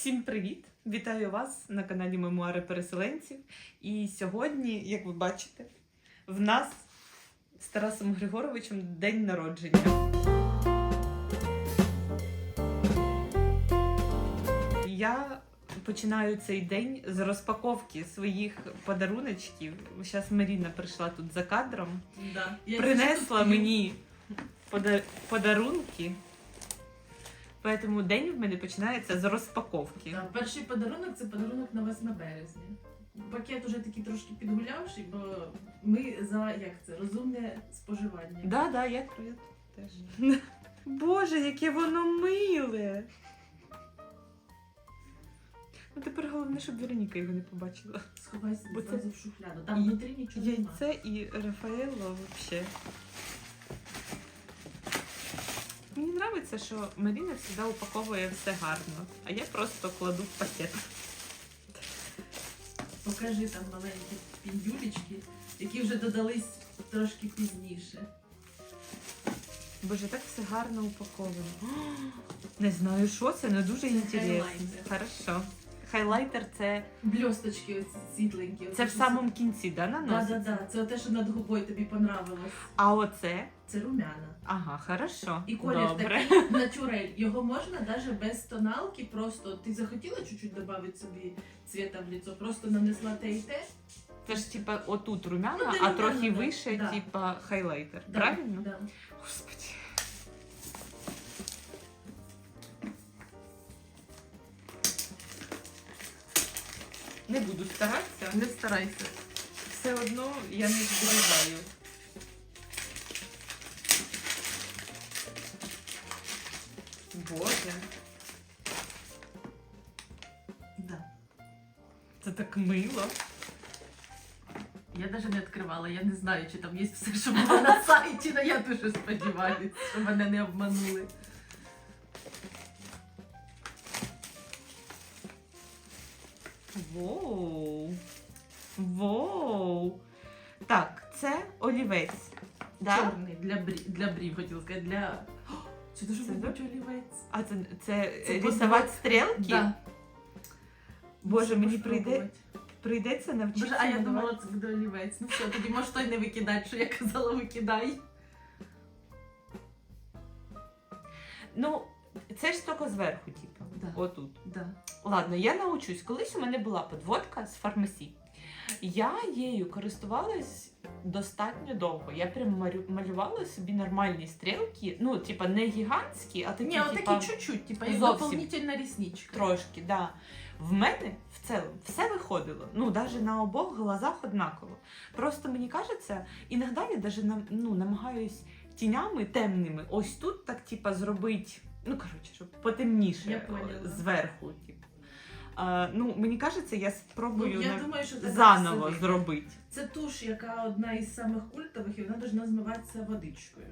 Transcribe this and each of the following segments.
Всім привіт! Вітаю вас на каналі Мемуари Переселенців. І сьогодні, як ви бачите, в нас з Тарасом Григоровичем день народження. Я починаю цей день з розпаковки своїх подаруночків. Зараз Маріна прийшла тут за кадром, Да. Принесла мені пода- подарунки. Поэтому день в мене починається з розпаковки. Да, перший подарунок це подарунок на 8 березня. Пакет уже такий трошки підгулявший, бо ми за як це розумне споживання. Да, да, я я теж. Боже, яке воно миле. Ну тепер головне, щоб Вероніка його не побачила. Сховайся Бо це- в шухляду. Там внутрі нічого немає. Яйце і Рафаело взагалі. Мені подобається, що Маріна завжди упаковує все гарно, а я просто кладу в пакет. Покажи там маленькі піндюлечки, які вже додались трошки пізніше. Боже, так все гарно упаковано. О, Не знаю, що це, але дуже інтересно. хайлайтер. Хорошо. Хайлайтер це, Бльосточки оці світленькі. це в самому кінці, да, Да, наноситься? да, да. Це те, що над губою тобі понравилось. А оце? Це румяна. Ага, хорошо. І колір Добре. такий натюрель. Його можна навіть без тоналки. Просто ти захотіла чуть-чуть додати собі цвіта в лицо, просто нанесла те і те. Це ж типа отут румяна, Ну, а румяна, трохи да. вище, Да. типа хайлайтер. Да, Правильно? Да. Господи. Не буду старатися. Не старайся. Все одно я не зберігаю. Боже, Да. це так мило. Я навіть не відкривала, я не знаю, чи там є все, що було на сайті, але я дуже сподіваюся, що мене не обманули. Воу. Воу. Так, це олівець. Да? Чорний для брів, для брів, хотіла сказати, для. Це дуже Це олівець. А це, це, Це рисувати стрілки? Да. Боже, мені прийде, прийдеться навчитися. Боже, а я малювати. думала, це буде олівець. Ну все, тоді можеш той не викидати, що я казала, викидай. Ну, це ж тільки зверху, типу. Да. Отут. Да. Ладно, я научусь. Колись у мене була подводка з фармасі. Я її користувалась достатньо довго. Я прям малювала собі нормальні стрілки. Ну, типа, не гігантські, а такі, Ні, от такі чуть-чуть, типа як дополнительна рісничка. трошки, да. В мене в цілому все виходило. Ну, навіть на обох глазах однаково. Просто мені кажеться, іноді я даже нам, ну, намагаюсь тінями темними ось тут так, типа, зробити. Ну, коротше, щоб потемніше Я зверху. Типу. А, ну, мені кажеться, я спробую Ну, я на- думаю, що це заново собі. зробити. Це туш, яка одна із самих культових, і вона повинна змиватися водичкою.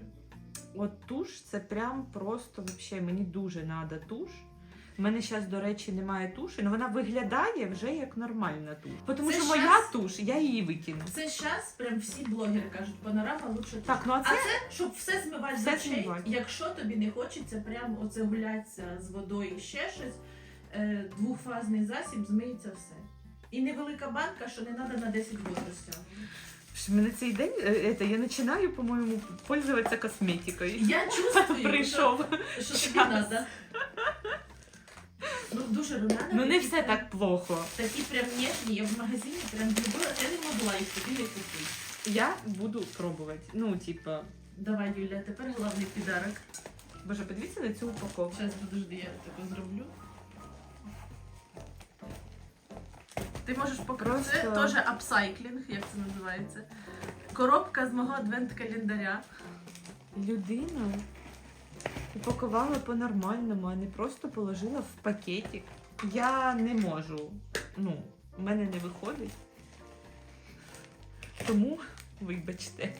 От туш це прям просто вообще, мені дуже треба туш. У мене зараз, до речі, немає туші, але вона виглядає вже як нормальна туш. Тому Це що щас- моя туш, я її викину. Це зараз прям всі блогери кажуть, панорама лучше туш. Так, ну а А це це, щоб все змивати з очей, якщо тобі не хочеться прям оце гулятися з водою і ще щось, двохфазний засіб змиється все. І невелика банка, що не треба на 10 років розтягувати. мене цей день, е, це, я починаю, по-моєму, пользуватися косметикою. Я чувствую, Прийшов. що, що тобі треба. Ну, дуже румяна. Ну не такі все так плохо. Такі прям ніжні, я в магазині прям любила, я не могла їх тобі не купити. Я буду пробувати. Ну, типа, Давай, Юля, тепер головний підарок. боже, подивіться на цю упаковку. Зараз подожди, я тебе зроблю. Ти можеш показати. Це Просто- теж апсайклінг, як це називається. Коробка з мого адвент-календаря. Людина упакувала по-нормальному, а не просто положила в пакетик. Я не можу. Ну, в мене не виходить. Тому, вибачте.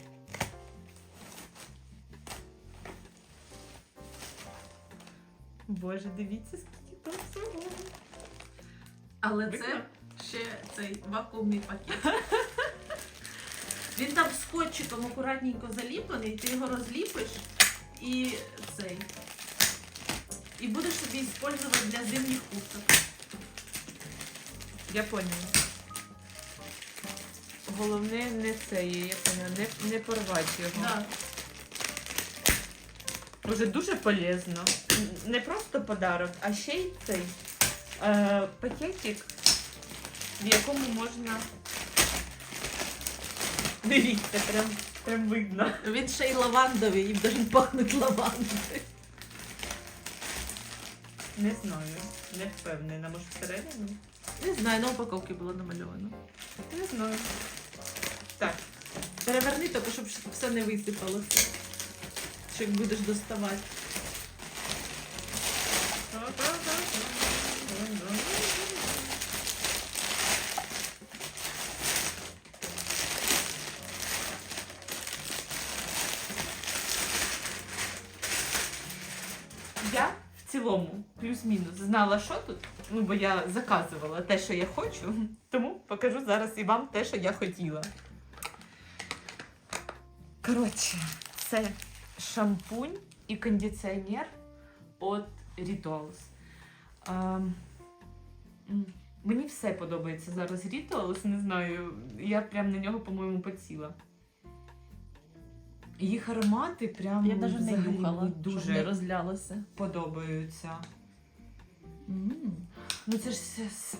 Боже, дивіться, скільки там всього. Але Прикольно. Ще цей вакуумний пакет. Він там скотчиком акуратненько заліплений, ти його розліпиш і цей. І будеш собі використовувати для зимніх курток. Я поняла. Головне не це є, я поняла, не, не порвати його. Да. Уже дуже полезно. Не просто подарок, а ще й цей е, пакетик, в якому можна. Дивіться, прям, прям видно. Він ще й лавандовий, їм навіть пахнуть лавандою. Не знаю, не впевнена, може всередині? Не знаю, на упаковці було намальовано. Не знаю. Так, Переверни тільки, щоб все не висипалося. Що як будеш доставати. я в цілому плюс-мінус знала, що тут. Ну, бо я заказувала те, що я хочу. Тому покажу зараз і вам те, що я хотіла. Коротше, це шампунь і кондиціонер від Rituals. Ем, мені все подобається зараз Rituals, не знаю. Я прям на нього, по-моєму, поціла. Їх аромати прям Я навіть не нюхала, дуже не розлялося. подобаються. Ну це ж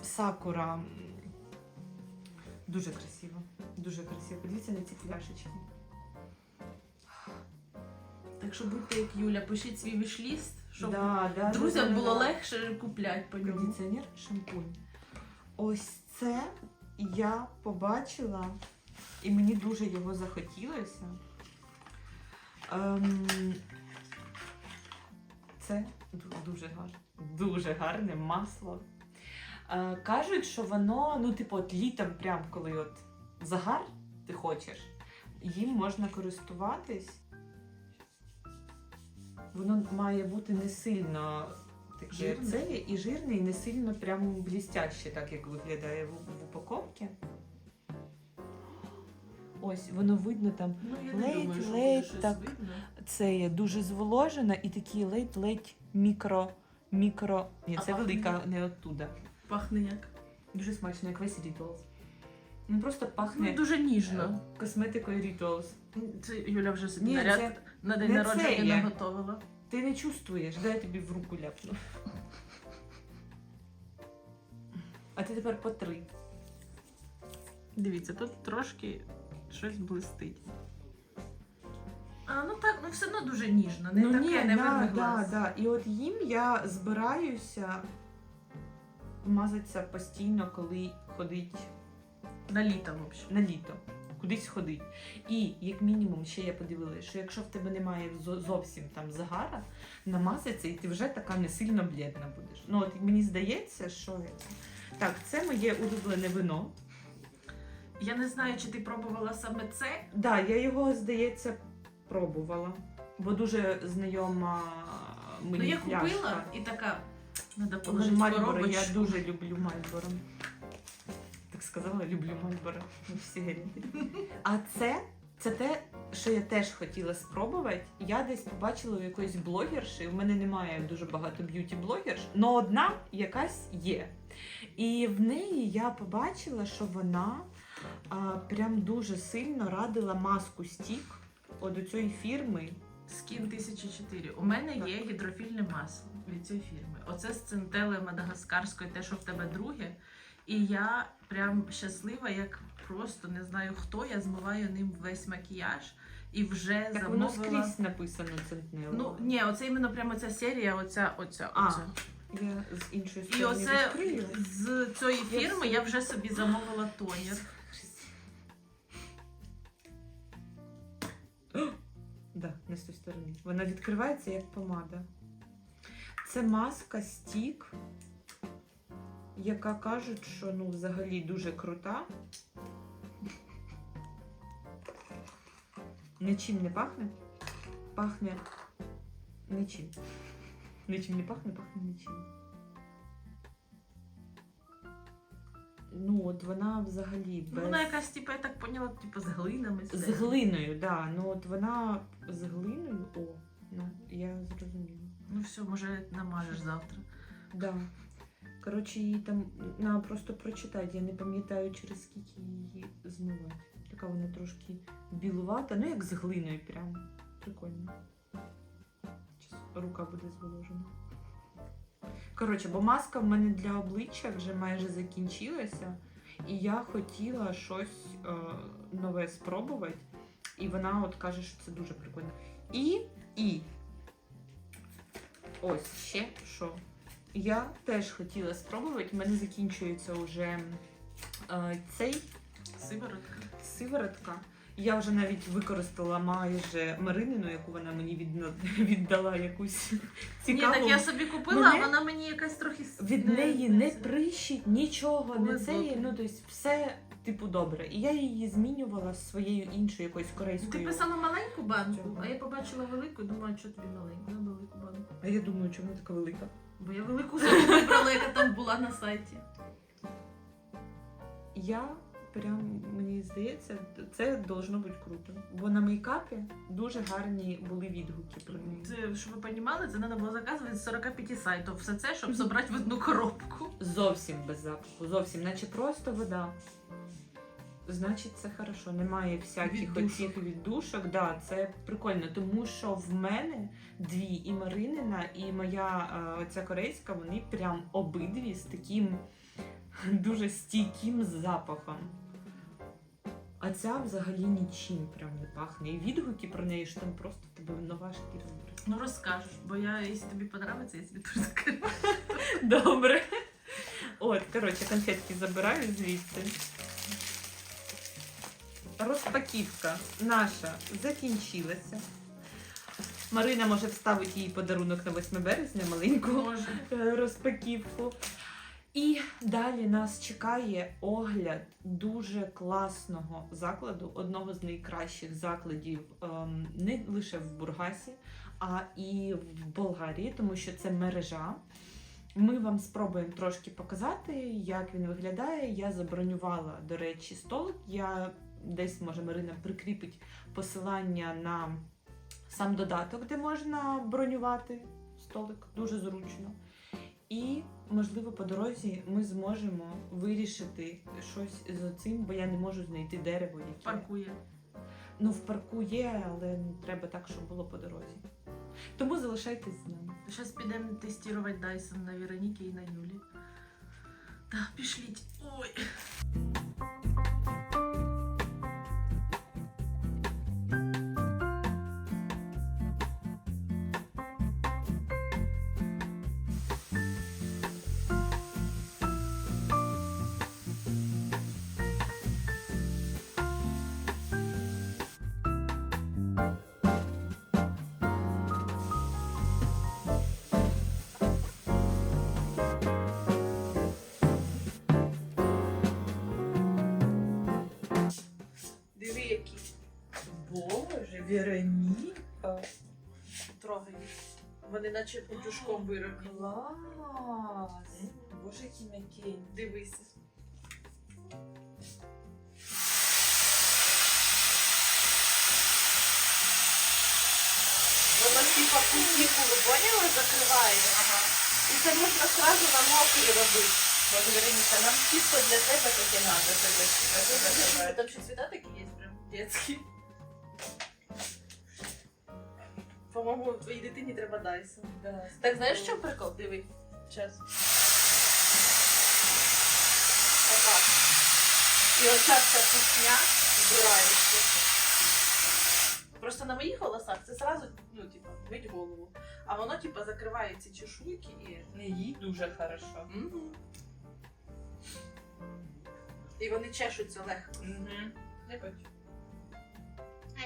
сакура. Дуже красиво. Дуже красиво. Подивіться на ці пляшечки. Так що будьте як Юля, пишіть свій вішліст, щоб Да, да, друзям да, да, було да. легше купляти по ньому. Кондиціонер, шампунь. Ось це я побачила, і мені дуже його захотілося. Ем, це дуже гарне, дуже гарне масло. Е, кажуть, що воно, ну, типу, от літом, прям коли от загар ти хочеш, їм можна користуватись. Воно має бути не сильно таке це і жирне, і не сильно прям блістяще, так як виглядає в, в упаковці. Ось, воно видно там. Ну, я не Ледь, думаю, ледь так. видно. Це є дуже зволожена і такі ледь-ледь мікро. Мікро. Ні, А це пахне? велика, не оттуда. Пахне як. Дуже смачно, як весь Rituals. Він просто Ну, пахне дуже ніжно. косметикою Rituals. Це Юля вже собі Ні, наряд це на день не народження є. наготовила. Ти не чувствуєш, дай я тобі в руку ляпну. А ти тепер потри. Дивіться, тут трошки щось блистить. А, ну так, ну все одно дуже ніжно, не таке, не да, да, да. І от їм я збираюся мазатися постійно, коли ходить На літо, в общем. на літо. Кудись ходить. І як мінімум, ще я подивилася, що якщо в тебе немає зовсім там загара, намазаться, і ти вже така не сильно блідна будеш. Ну от мені здається, що так, це моє улюблене вино. Я не знаю, чи ти пробувала саме це. Да, я його, здається, пробувала, бо дуже знайома мені ну я пляшка. купила і така. Ну, положити Мальборо, я дуже люблю Мальборо. Так сказала, люблю Мальборо. А це, це те, що я теж хотіла спробувати. Я десь побачила у якоїсь блогерші. У мене немає дуже багато б'юті-блогерш, але одна якась є. І в неї я побачила, що вона а, прям дуже сильно радила маску стік от у цієї фірми. Скін 1004. У мене є гідрофільне масло від цієї фірми. Оце з центели мадагаскарської, те, що в тебе друге. І я прям щаслива, як просто не знаю хто. Я змиваю ним весь макіяж і вже Так воно скрізь написано центнево. Ну ні, оце іменно прямо ця серія, оця, оця, А, оця. Я з іншої І сторони оце відкрию. з цієї фірми я вже собі замовила тонер. Да, не з тої сторони. Вона відкривається як помада. Це маска стік, яка кажуть, що ну взагалі дуже крута. Нічим не пахне. Пахне нічим. Нічим не пахне, пахне нічим. Ну, от вона взагалі без... Ну, Вона якась, типу, я так поняла, типу, з глинами. З глиною, да. Ну от вона з глиною. О, ну я зрозуміла. Ну все, може намажеш завтра. Да. Коротше, її там треба просто прочитати. Я не пам'ятаю, через скільки її змивати. Така вона трошки білувата, ну як з глиною прям. Прикольно. Рука буде зволожена. Коротше, бо маска в мене для обличчя вже майже закінчилася. І я хотіла щось е, нове спробувати. І вона от каже, що це дуже прикольно. І, і ось ще що. Я теж хотіла спробувати. У мене закінчується вже е, цей Сиворотка. сиворотка. Я вже навіть використала майже Маринину, яку вона мені відна- віддала якусь цікаву. Ні, так я собі купила, Мене- а вона мені якась трохи с- Від неї не прищить нічого, не Повезло це. тобі. Ну, тобто все типу добре. І я її змінювала з своєю іншою якоюсь Ти корейською. писала маленьку банку, а я побачила велику і думаю, що тобі маленьку, велику банку. А я думаю, чому така велика? Бо я велику собі вибрала, яка там була на сайті. Я прям мені здається, це должно бути круто. Бо на мейкапі дуже гарні були відгуки про неї. Це, щоб ви розуміли, це треба було заказувати з 45 сайтів. Все це, щоб зібрати в одну коробку. Зовсім без запаху, зовсім, наче просто вода. Значить, це хорошо. Немає всяких оцих віддушок. Да, це прикольно, тому що в мене дві і Маринина, і моя е, ця корейська, вони прям обидві з таким дуже стійким запахом. А ця взагалі нічим прям не пахне. І відгуки про неї що там просто тебе нова шкіра. Ну розкажеш, бо я, якщо тобі подобається, я собі теж закажу. Добре. От, коротше, конфетки забираю звідси. Розпаківка наша закінчилася. Марина може вставити їй подарунок на 8 березня, маленьку Може. розпаківку. І далі нас чекає огляд дуже класного закладу, одного з найкращих закладів ем, не лише в Бургасі, а і в Болгарії, тому що це мережа. Ми вам спробуємо трошки показати, як він виглядає. Я забронювала, до речі, столик. Я десь, може, Марина прикріпить посилання на сам додаток, де можна бронювати столик. Дуже зручно. І, можливо, по дорозі ми зможемо вирішити щось з цим, бо я не можу знайти дерево, яке Паркує. ну в парку є, але треба так, щоб було по дорозі. Тому залишайтесь з нами. Зараз підемо тестувати Dyson на Вероніки і на Юлі. Так, пішліть. Ой. Вероніка. Трогай. Вони наче подушком вироблені. Клас! Боже, які м'які. Дивися. Воно типа кутіку, ви поняли, закриває. Ага. І це можна сразу на мокрі робити. Може, Вероніка, нам чисто для тебе таке надо, тебе Там ще цвіта такі є, прям детські. По-моєму, твоїй дитині треба Dyson. Да. Так знаєш, в чому прикол? Диви. Зараз. Отак. І оця вся пісня збирається. Просто на моїх волосах це сразу, ну, типа, мить голову. А воно, типа, закриває ці чешуйки і. Не Їй дуже хорошо. Мгм. І вони чешуться легко. Угу. Не бачу.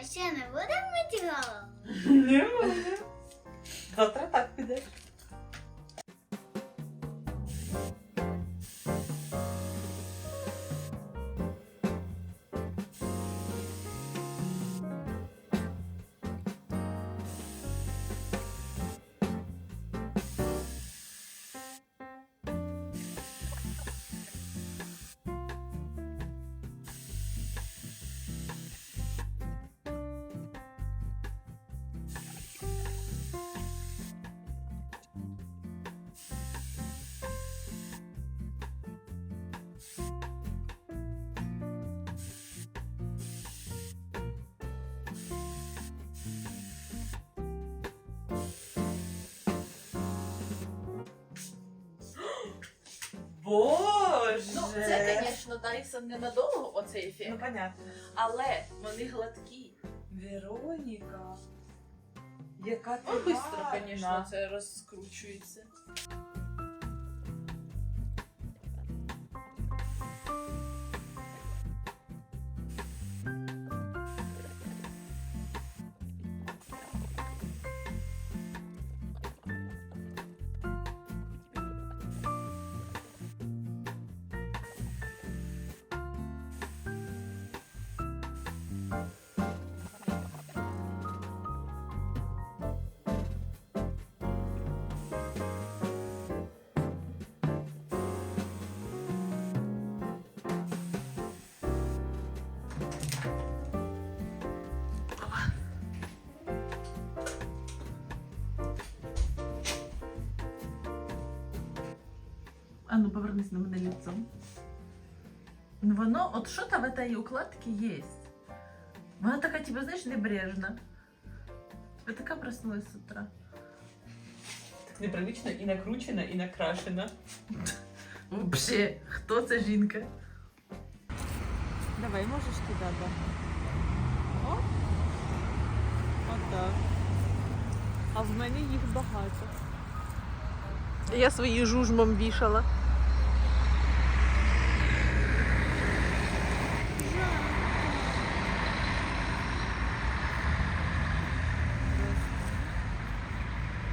А ще не будемо мити голову? Не можна. Завтра так підеш. Боже! Ну, це, звісно, дається ненадовго, оцей ефект. Ну, понятно. Але вони гладкі. Вероніка. Яка ти Ну, швидко, звісно, це розкручується. А ну повернись на мене лицом. Ну воно, от що там в этой укладці є? Вона така, типу, знаєш, небрежна. Ви така проснулась з утра. Так непривично і накручена, і накрашена. Вообще, хто ця жінка? Давай, можеш туди, да. О! Отак. А в мене їх багато. Я свої жужмом вішала.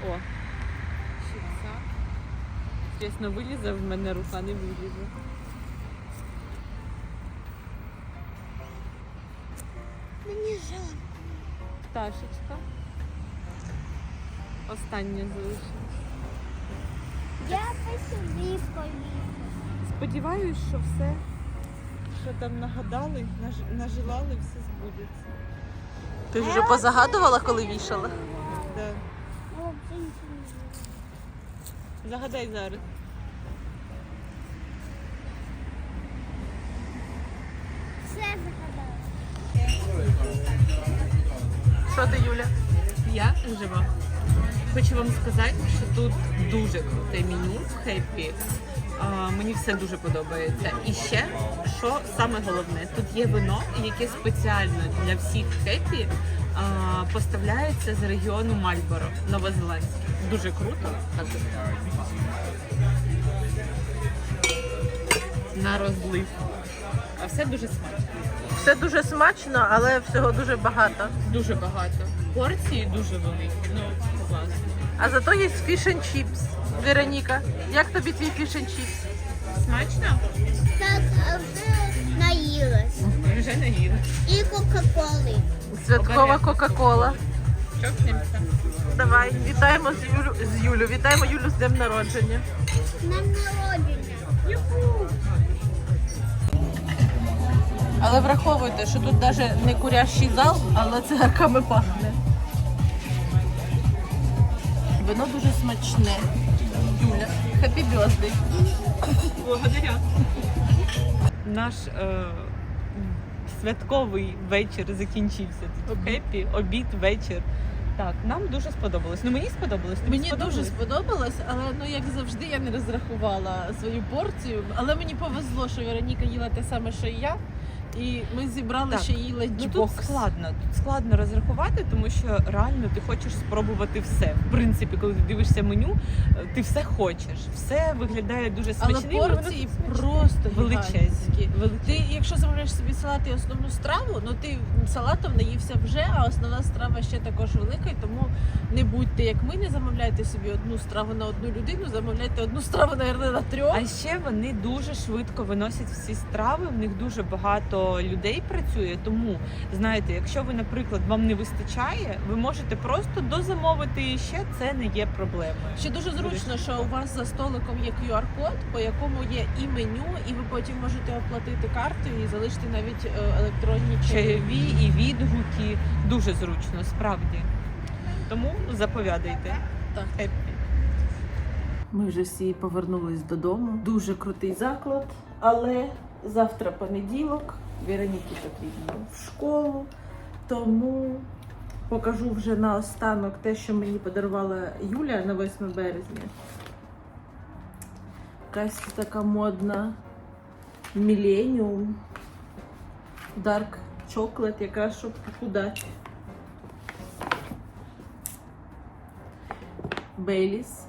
О, щипця. Чесно, вилізе, в мене рука не вилізе. Мені жалко. Пташечка. Останнє залишилось. Я по собі. Сподіваюсь, що все, що там нагадали, наж- нажелали, все збудеться. Ти вже позагадувала, коли вішала? Да. О, женщина. Загадай зараз. Все загадала. Що ти, Юля? Я жива. Хочу вам сказати, що тут дуже круте меню в хеппі. Мені все дуже подобається. І ще, що саме головне, тут є вино, яке спеціально для всіх хеппі поставляється з регіону Мальборо, Новозеландське. Дуже круто. На розлив. А все дуже смачно. Все дуже смачно, але всього дуже багато. Дуже багато. Порції дуже великі. Ну, класно. А зато є фіш and чіпс. Вероніка, як тобі твій фіш and чіпс? Смачно? Так, а вже наїлась. Вже не їла. І Кока-Коли. Святкова Кока-Кола. Давай, вітаємо з Юлю з Юлю. Вітаємо Юлю з днем народження. Нам народження. Але враховуйте, що тут навіть не курящий зал, але цигарками пахне. Вино дуже смачне. Юля, хеппі бьозди. Благодаря. Наш е, святковий вечір закінчився. Тут хеппі, обід, вечір. Так, нам дуже сподобалось. Ну мені сподобалось. Тобі Мені сподобалось? дуже сподобалось, але ну як завжди я не розрахувала свою порцію. Але мені повезло, що Вероніка їла те саме, що і я. І ми зібрали Так. ще її Ну, тут ланчбокс. складно, тут складно розрахувати, тому що реально ти хочеш спробувати все. В принципі, коли ти дивишся меню, е, ти все хочеш. Все виглядає дуже Але смачним. і воно порції смачне. просто величезні. гігантські. Ти, якщо замовляєш собі салат і основну страву, ну ти салатом наївся вже, а основна страва ще також велика, і тому не будьте як ми, не замовляйте собі одну страву на одну людину, замовляйте одну страву, наверное, на трьох. А ще вони дуже швидко виносять всі страви. В них дуже багато людей працює. Тому знаєте, якщо ви, наприклад, вам не вистачає, ви можете просто дозамовити і ще це не є проблемою. Ще дуже зручно, що у вас за столиком є QR-код, по якому є і меню, і ви потім можете оплатити картою і залишити навіть е, електронні. Чайові і відгуки дуже зручно, справді. Тому заповядайте. Так. Хеппі. Ми вже всі повернулись додому. Дуже крутий заклад, але завтра понеділок, Вероніки потрібно в школу, тому покажу вже наостанок те, що мені подарувала Юля на 8 березня. Якась така модна Millennium Dark Chocolate, якраз щоб похудати. Бейліс.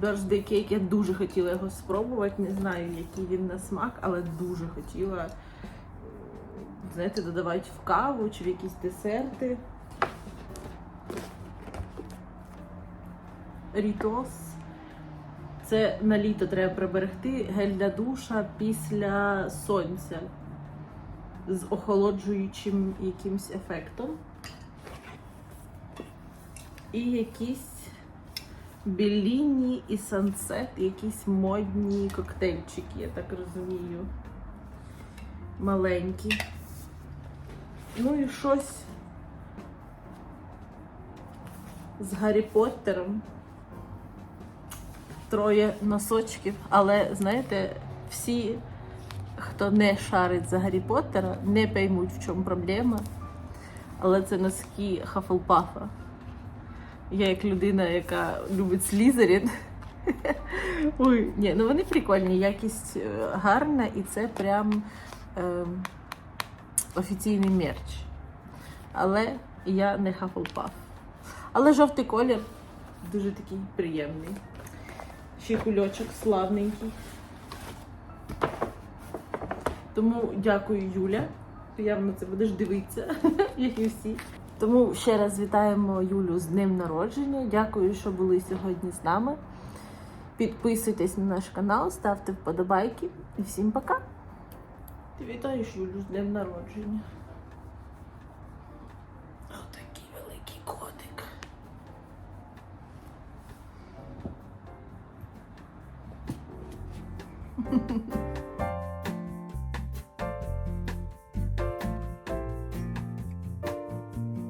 Birthday Cake. Я дуже хотіла його спробувати. Не знаю, який він на смак, але дуже хотіла, знаєте, додавати в каву чи в якісь десерти. Рітос. Це на літо треба приберегти гель для душа після сонця з охолоджуючим якимсь ефектом. І якісь Белліні і Сансет, якісь модні коктейльчики, я так розумію. Маленькі. Ну і щось з Гаррі Поттером. Троє носочків, але знаєте, всі, хто не шарить за Гаррі Поттера, не поймуть, в чому проблема. Але це носки Хафлпафа. Я як людина, яка любить Слізерін. Ой, ні, ну вони прикольні, якість е, гарна, і це прям е, офіційний мерч. Але я не Хафлпаф. Але жовтий колір дуже такий приємний. Ще кульочок славненький. Тому дякую, Юля. Ти явно це будеш дивитися, як і всі. Тому ще раз вітаємо Юлю з днем народження. Дякую, що були сьогодні з нами. Підписуйтесь на наш канал, ставте вподобайки і всім пока. Ти вітаєш Юлю з днем народження.